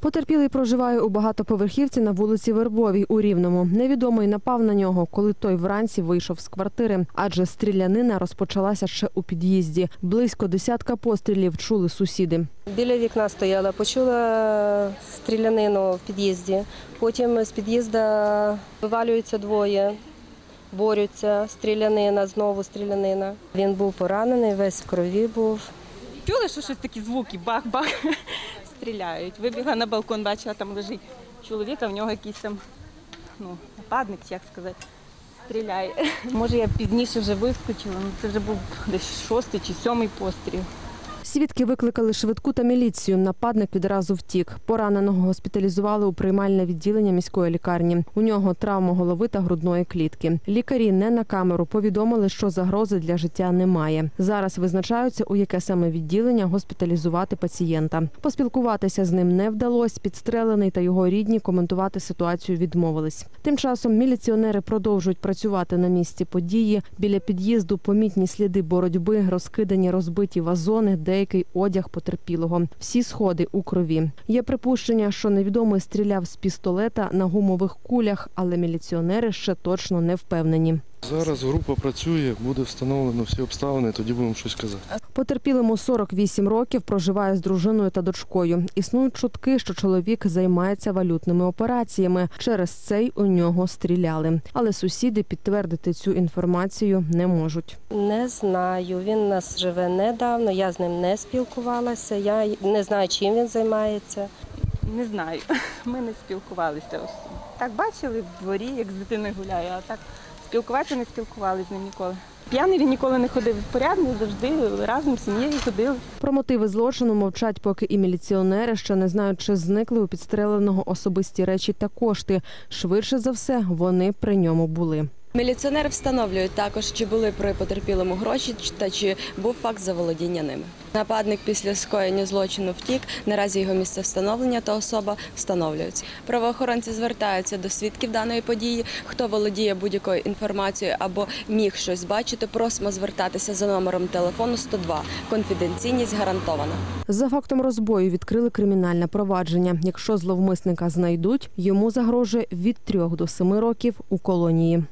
Потерпілий проживає у багатоповерхівці на вулиці Вербовій у Рівному. Невідомий напав на нього, коли той вранці вийшов з квартири, адже стрілянина розпочалася ще у під'їзді. Близько десятка пострілів чули сусіди. Біля вікна стояла, почула стрілянину в під'їзді. Потім з під'їзду вивалюються двоє, борються, стрілянина, знову стрілянина. Він був поранений, весь в крові був. Чули, що щось такі звуки, бах-бах, стріляють. Вибігла на балкон, бачила, там лежить чоловік, а в нього якийсь там ну, нападник, як сказати, стріляє. Може, я пізніше вже вискочила, але це вже був десь шостий чи сьомий постріл. Свідки викликали швидку та міліцію. Нападник відразу втік. Пораненого госпіталізували у приймальне відділення міської лікарні. У нього травма голови та грудної клітки. Лікарі не на камеру повідомили, що загрози для життя немає. Зараз визначаються, у яке саме відділення госпіталізувати пацієнта. Поспілкуватися з ним не вдалося. Підстрелений та його рідні коментувати ситуацію відмовились. Тим часом міліціонери продовжують працювати на місці події. Біля під'їзду помітні сліди боротьби, розкидані розбиті вазони, деякий одяг потерпілого. Всі сходи у крові. Є припущення, що невідомий стріляв з пістолета на гумових кулях, але міліціонери ще точно не впевнені. Зараз група працює, буде встановлено всі обставини, тоді будемо щось казати. Потерпілому 48 років проживає з дружиною та дочкою. Існують чутки, що чоловік займається валютними операціями. Через цей у нього стріляли. Але сусіди підтвердити цю інформацію не можуть. Не знаю, він нас живе недавно, я з ним не спілкувалася, я не знаю, чим він займається. Не знаю, ми не спілкувалися. Так бачили в дворі, як з дитиною гуляє, а так спілкуватися не спілкувалися з ним ніколи. П'яний він ніколи не ходив порядний, завжди разом з сім'єю ходили. Про мотиви злочину мовчать, поки і міліціонери ще не знають, чи зникли у підстреленого особисті речі та кошти. Швидше за все, вони при ньому були. Міліціонери встановлюють також, чи були при потерпілому гроші та чи був факт заволодіння ними. Нападник після скоєння злочину втік. Наразі його місце встановлення та особа встановлюються. Правоохоронці звертаються до свідків даної події. Хто володіє будь-якою інформацією або міг щось бачити, просимо звертатися за номером телефону 102. Конфіденційність гарантована. За фактом розбою відкрили кримінальне провадження. Якщо зловмисника знайдуть, йому загрожує від трьох до семи років у колонії.